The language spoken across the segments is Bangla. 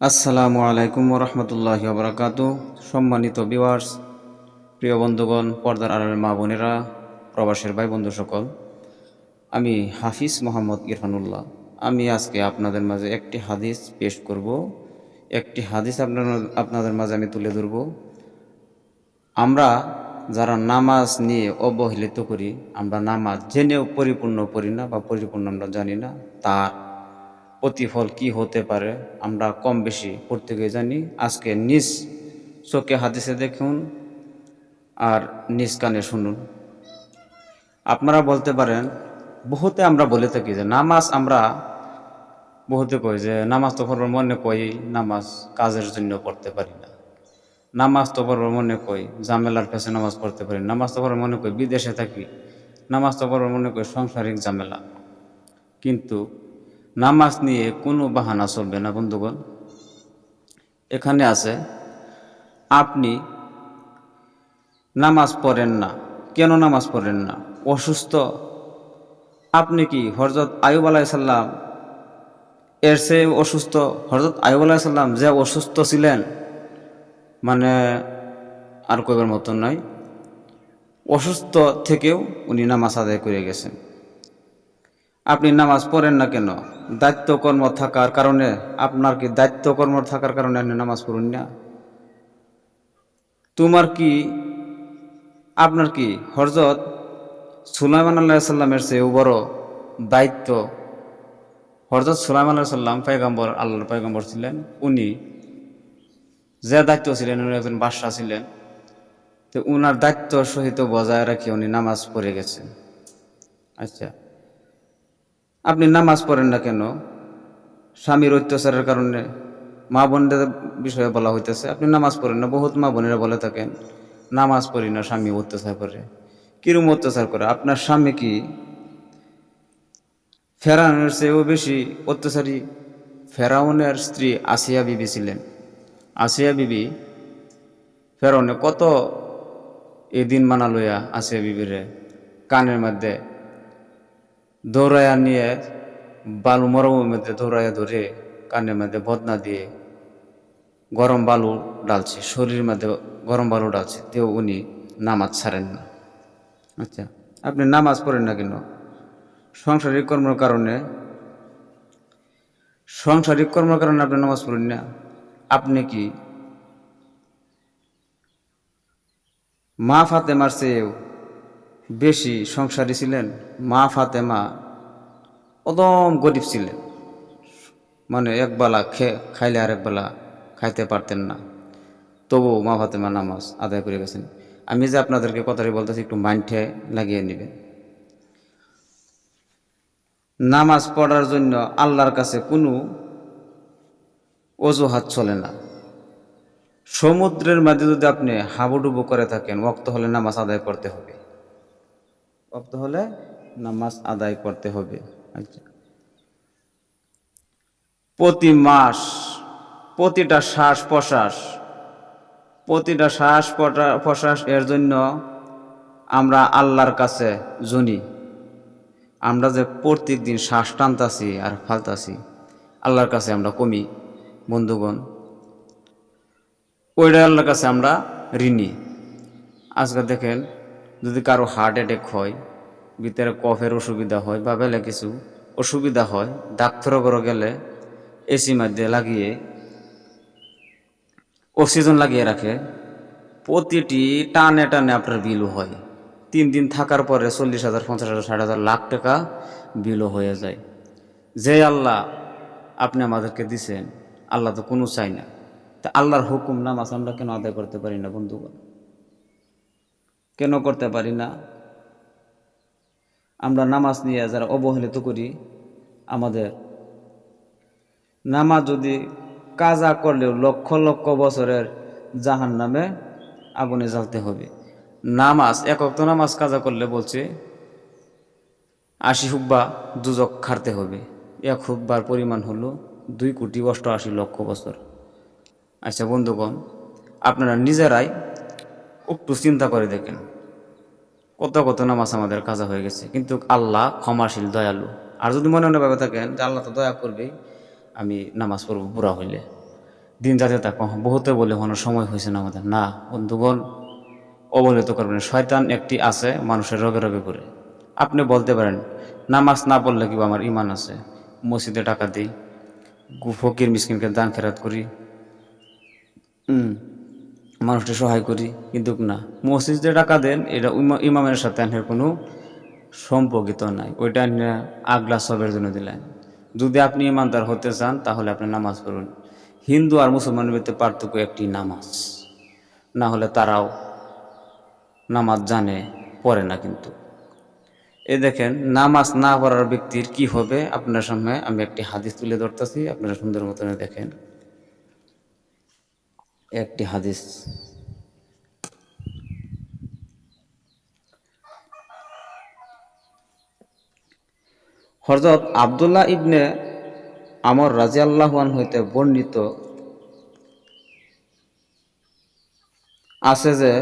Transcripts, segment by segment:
আসসালামু আলাইকুম রহমতুল্লাহ বরাকাতু সম্মানিত বিওয়ার্স প্রিয় বন্ধুগণ, পর্দার আড়ালের মা বোনেরা, প্রবাসের ভাই বন্ধু সকল, আমি হাফিজ মোহাম্মদ ইরফানুল্লাহ। আমি আজকে আপনাদের মাঝে একটি হাদিস পেশ করব। একটি হাদিস আপনার আপনাদের মাঝে আমি তুলে ধরব। আমরা যারা নামাজ নিয়ে অবহেলিত করি, আমরা নামাজ জেনেও পরিপূর্ণ করি না বা পরিপূর্ণ আমরা জানি না, তার প্রতিফল কি হতে পারে, আমরা কম বেশি প্রত্যেকে জানি। আজকে নিজ চোখে হাদিসে দেখুন আর নিজ কানে শুনুন। আপনারা বলতে পারেন, বহুতে আমরা বলে থাকি যে নামাজ আমরা বহুতে কই যে নামাজ তো পড়বার মনে কই, নামাজ কাজের জন্য পড়তে পারি না। নামাজ তো পড়বার মনে কই জামেলার পেছে নামাজ পড়তে পারি নামাজ তো পড়বার মনে কই বিদেশে থাকি, নামাজ তো পড়বার মনে কই সাংসারিক ঝামেলা। কিন্তু নামাজ নিয়ে কোনো বাহানা চলবে না, বন্ধুগণ। এখানে আছে, আপনি নামাজ পড়েন না। কেন নামাজ পড়েন না? অসুস্থ? আপনি কি হরজত আয়ুব আলাইসাল্লাম এর সে অসুস্থ? হরজত আয়ুব আলাইসাল্লাম যে অসুস্থ ছিলেন মানে আর কইবার মতন নয় অসুস্থ থেকেও উনি নামাজ আদায় করে গেছেন। আপনি নামাজ পড়েন না কেন? দায়িত্ব কর্ম থাকার কারণে আপনার কি দায়িত্ব কর্ম থাকার কারণে আপনি নামাজ পড়ুন না? তোমার কি, আপনার কি হরজত? সুলাইমান আল্লাহ সাল্লামের চেয়েও বড় দায়িত্ব হরজত সুলাইমান আল্লাহ সাল্লাম পয়গম্বর, আল্লাহর পয়গম্বর ছিলেন। উনি যে দায়িত্ব ছিলেন, উনি একজন বাদশাহ ছিলেন। তো উনার দায়িত্ব সহিত বজায় রাখি উনি নামাজ পড়ে গেছেন। আচ্ছা। আপনি নামাজ পড়েন না কেন? স্বামীর অত্যাচারের কারণে মা বোনদের বিষয়ে বলা হইতেছে, আপনি নামাজ পড়েন না, বহুত মা বোনেরা বলে থাকেন, নামাজ পড়ি না, স্বামী অত্যাচার করে। কিরম অত্যাচার করে? আপনার স্বামী কি ফেরাউনের চেয়েও বেশি অত্যাচারী? ফেরাউনের স্ত্রী আসিয়া বিবি ছিলেন। আসিয়া বিবি ফেরাউনে কত এই দিন মানা লইয়া আসিয়া বিবিরে কানের মধ্যে দৌড়াইয়া নিয়ে বালু মরমের মধ্যে দৌড়াইয়া ধরে কানের মধ্যে বদনা দিয়ে গরম বালু ডালছে, শরীরের মধ্যে গরম বালু ডালছে তেও উনি নামাজ ছাড়েন না। আচ্ছা আপনি নামাজ পড়েন না কেন? সংসারিক কর্মের কারণে, সংসারিক কর্মের কারণে আপনি নামাজ পড়েন না। আপনি কি মা ফাতে চেয়েও বেশি সংসারী ছিলেন, মা ফাতেমা অদম গরিব ছিলেন। মানে একবেলা খে খাইলে আর একবেলা খাইতে পারতেন না। তবু মা ফাতেমা নামাজ আদায় করে গেছেন। আমি যে আপনাদেরকে কথাটি বলতেছি, একটু মাইন্ডে লাগিয়ে নেবেন। নামাজ পড়ার জন্য আল্লাহর কাছে কোনো অজুহাত চলে না। সমুদ্রের মাঝে যদি আপনি হাবুডুবু করে থাকেন ওক্ত হলে নামাজ আদায় করতে হবে। ওক্ত হলে নামাজ আদায় করতে হবে। প্রতি মাস প্রতিটা শ্বাস প্রশ্বাস প্রতিটা শ্বাস প্রশ্বাস এর জন্য আমরা আল্লাহর কাছে জনি। আমরা যে প্রত্যেক দিন শ্বাস টানতাছি আর ফালতাছি, আল্লাহর কাছে আমরা কমি। বন্ধুগণ ওইটা আল্লাহর কাছে আমরা ঋণী। আজকে দেখেন যদি কারও হার্ট অ্যাটেক হয়, ভিতরে কফের অসুবিধা হয় বা বেলে কিছু অসুবিধা হয়, ডাক্তার করে গেলে এসি মধ্যে লাগিয়ে অক্সিজেন লাগিয়ে রাখে। প্রতিটি টানে টানে আপনার বিলও হয়। তিন দিন থাকার পরে চল্লিশ হাজার, পঞ্চাশ হাজার, ষাট হাজার, লাখ টাকা বিলও হয়ে যায়। যে আল্লাহ আপনি আমাদেরকে দিছেন, আল্লাহ তো কোনো চাই না। তা আল্লাহর হুকুম নামাজ আমরা কেন আদায় করতে পারি না, বন্ধুগণ? কেন করতে পারি না? আমরা নামাজ নিয়ে যারা অবহেলিত করি, আমাদের নামাজ যদি কাজা করলেও লক্ষ লক্ষ বছরের জাহান নামে আগুনে জ্বালতে হবে। নামাজ একক তো নামাজ কাজা করলে বলছে, আশি হুব্বা দুজক খাটতে হবে। এক হুব্বার পরিমাণ হলো দুই কোটি অষ্টআশি লক্ষ বছর। আচ্ছা বন্ধুগণ, আপনারা নিজেরাই একটু চিন্তা করে দেখেন। কত কত নামাজ আমাদের কাজা হয়ে গেছে, কিন্তু আল্লাহ ক্ষমাশীল, দয়ালু। আর যদি মনে মনে ভাবে থাকেন যে আল্লাহ তো দয়া করবেই, আমি নামাজ পড়ব বুড়া হইলে। দিন যাতে তা বহুতে বলে কোনো সময় হয়েছে না আমাদের। না, বন্ধুগণ, অবহেলিত করবেন শয়তান একটি আছে মানুষের রোগে রোগে করে আপনি বলতে পারেন, নামাজ না পড়লে কি আমার ইমান আছে? মসজিদে টাকা দিই ফকির, মিসকিনকে দান খেরাত করি। মানুষকে সহায় করি, কিন্তু না। মসজিদে টাকা দেন, এটা ইমা- ইমামের সাথে আনের কোনো সম্পর্কিত নাই। ওইটা আগলা সবের জন্য দিলেন। যদি আপনি ইমানদার হতে চান, তাহলে আপনি নামাজ পড়ুন। হিন্দু আর মুসলমানের ভিতরে পার্থক্য একটি নামাজ। না হলে তারাও নামাজ জানে, পড়ে না কিন্তু। এ দেখেন, নামাজ না পড়ার ব্যক্তির কি হবে? আপনার সামনে আমি একটি হাদিস তুলে ধরতেছি, আপনারা সুন্দর মতন দেখেন। একটি হাদিস। হরজত আবদুল্লাহ ইবনে আমর রাজি আল্লাহান হইতে বর্ণিত আছে যে,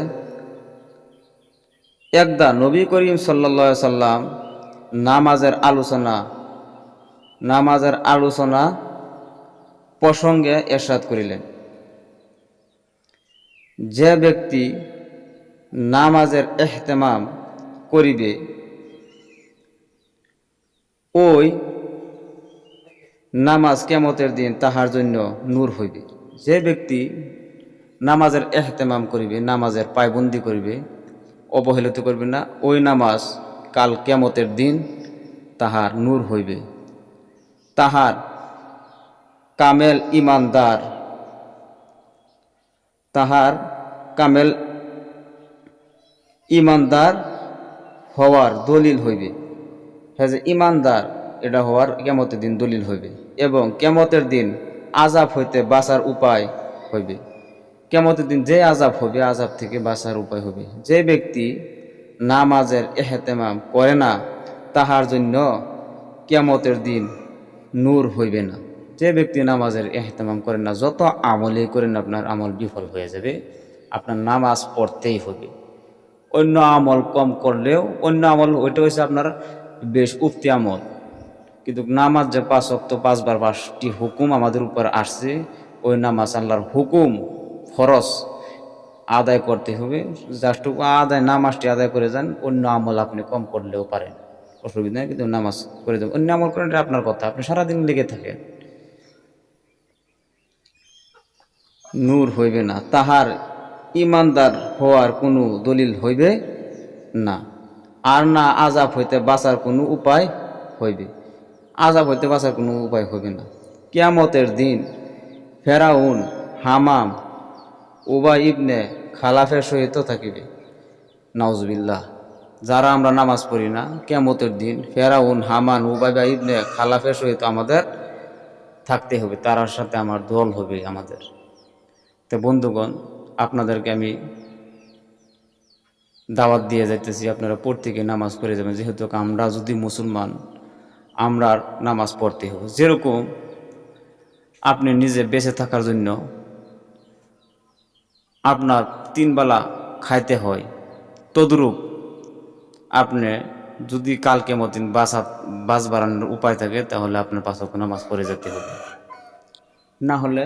একদা নবী করিম সাল্লা সাল্লাম নামাজের আলোচনা নামাজের আলোচনা প্রসঙ্গে এরশাদ করিলেন। যে ব্যক্তি নামাজের এহতেমাম করিবে, ওই নামাজ কেমতের দিন তাহার জন্য নূর হইবে। যে ব্যক্তি নামাজের এহতেমাম করিবে, নামাজের পায়বন্দি করিবে, অবহেলিত করবে না, ওই নামাজ কাল কেমতের দিন তাহার নূর হইবে। তাহার কামেল ইমানদার তাহার কামেল ইমানদার হওয়ার দলিল হইবে। হ্যাঁ যে ইমানদার, এটা হওয়ার কেমতের দিন দলিল হইবে এবং কেমতের দিন আজাব হইতে বাঁচার উপায় হইবে। কেমতের দিন যে আজাব হবে আজাব থেকে বাঁচার উপায় হবে যে ব্যক্তি নামাজের এহেতেমাম করে না, তাহার জন্য কেমতের দিন নূর হইবে না। যে ব্যক্তি নামাজের এহতেমাম করেন না, যত আমলেই করেন আপনার আমল বিফল হয়ে যাবে, আপনার নামাজ পড়তেই হবে। অন্য আমল কম করলেও, অন্য আমল ওইটা হচ্ছে আপনার বেশ উক্তি আমল। কিন্তু নামাজ যে পাঁচ অক্ত পাঁচবার পাঁচটি হুকুম আমাদের উপর আসছে, ওই নামাজ আল্লাহর হুকুম, ফরজ আদায় করতে হবে। যাষ্টুকু আদায়, নামাজটি আদায় করে যান, অন্য আমল আপনি কম করলেও পারেন। অসুবিধা নেই, কিন্তু নামাজ করে দেবেন অন্য আমল করেন আপনার কথা, আপনি সারাদিন লেগে থাকেন। নূর হইবে না, তাহার ইমানদার হওয়ার কোনো দলিল হইবে না। আর না আজাব হইতে বাঁচার কোনো উপায় হইবে। আজাব হইতে বাঁচার কোনো উপায় হইবে না। কিয়ামতের দিন ফেরাউন, হামাম, উবা ইবনে খালাফের সহিত থাকিবে। নাউজবিল্লাহ, যারা আমরা নামাজ পড়ি না কেমতের দিন ফেরাউন হামান উবাইবা ইবনে খালাফের সহিত আমাদের থাকতে হবে, তারার সাথে আমার দল হবে আমাদের। তো বন্ধুগণ, আপনাদেরকে আমি দাওয়াত দিয়ে যাইতেছি, আপনারা প্রত্যেকে নামাজ পড়ে যাবেন। যেহেতু আমরা যদি মুসলমান, আমরা নামাজ পড়তে হবে। যেরকম আপনি নিজে বেঁচে থাকার জন্য আপনার তিন বেলা খাইতে হয়, তদ্রূপ আপনি যদি কালকে মতিন বাসা, বাস বাড়ানোর উপায় থাকে, তাহলে আপনার পাঁচক নামাজ পড়ে যেতে হবে। না হলে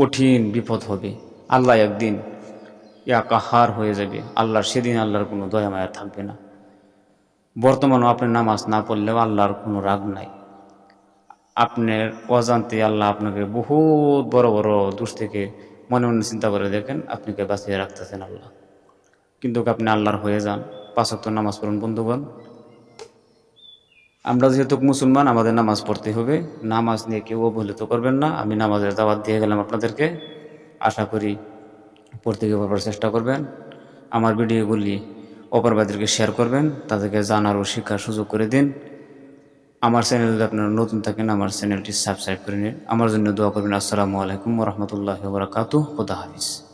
কঠিন বিপদ হবে। আল্লাহ একদিন একাহার হয়ে যাবে। আল্লাহর সেদিন আল্লাহর কোনো দয়া মায়া থাকবে না। বর্তমানেও আপনি নামাজ না পড়লেও আল্লাহর কোনো রাগ নাই। আপনার অজান্তে আল্লাহ আপনাকে বহুত বড় বড় দোষ থেকে মনে মনে চিন্তা করে দেখেন আপনাকে বাঁচিয়ে রাখতেছেন আল্লাহ। কিন্তু আপনি আল্লাহর হয়ে যান। পাঁচক নামাজ পড়ুন, বন্ধুগণ। আমরা যেহেতু মুসলমান, আমাদের নামাজ পড়তে হবে। নামাজ নিয়ে কেউ অবহেলিত করবেন না। আমি নামাজের দাওয়াত দিয়ে গেলাম আপনাদেরকে। আশা করি পড়তে গিয়ে পড়বার চেষ্টা করবেন। আমার ভিডিওগুলি অপরবাদীদেরকে শেয়ার করবেন, তাদেরকে জানার ও শিক্ষার সুযোগ করে দিন। আমার চ্যানেল যদি আপনারা নতুন থাকেন, আমার চ্যানেলটি সাবস্ক্রাইব করে নিন। আমার জন্য দোয়া করবেন। আসসালামু আলাইকুম রহমতুল্লাহ বরাকাতু খুদা হাফিজ।